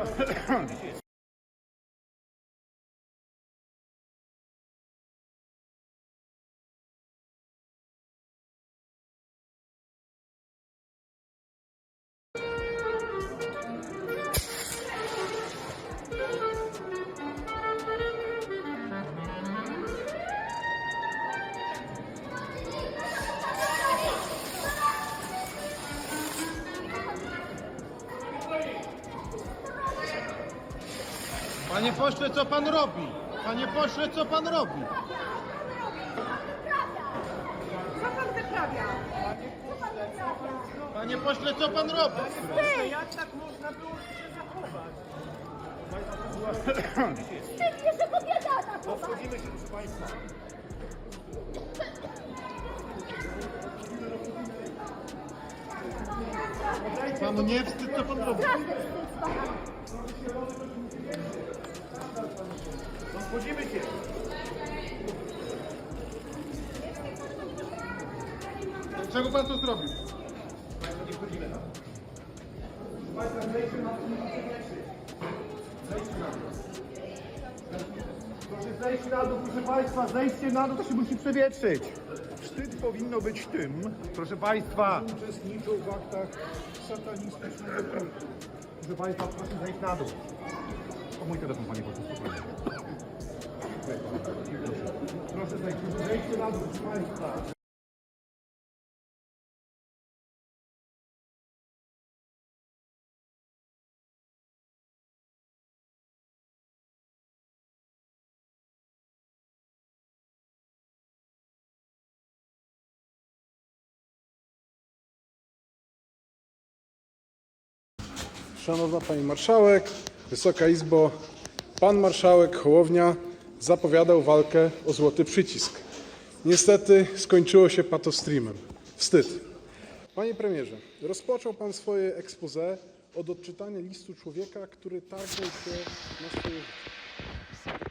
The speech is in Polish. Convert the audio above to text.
よいしょ。Panie pośle, co pan robi? Panie pośle, co pan robi? Co pan wyprawia? Panie pośle, co pan robi? Jak tak można było się zachować? Się, że kobieta atakowa! Panu nie wstyd, co pan robi? Prawdę wstyd, pana! Rozchodzimy się. Czego pan tu zrobił? Proszę zejść na dół, proszę Państwa, zejście na dół to się musi przewietrzyć. Wstyd powinno być tym, proszę Państwa, uczestniczą w aktach satanistycznego kultu. Proszę Państwa, proszę zejść na dół. O mój telefon, Panie spokojnie. Szanowna Pani Marszałek, Wysoka Izbo, Pan Marszałek Hołownia zapowiadał walkę o złoty przycisk. Niestety skończyło się patostreamem. Wstyd. Panie premierze, rozpoczął Pan swoje expose od odczytania listu człowieka, który targnął się na swoje życie.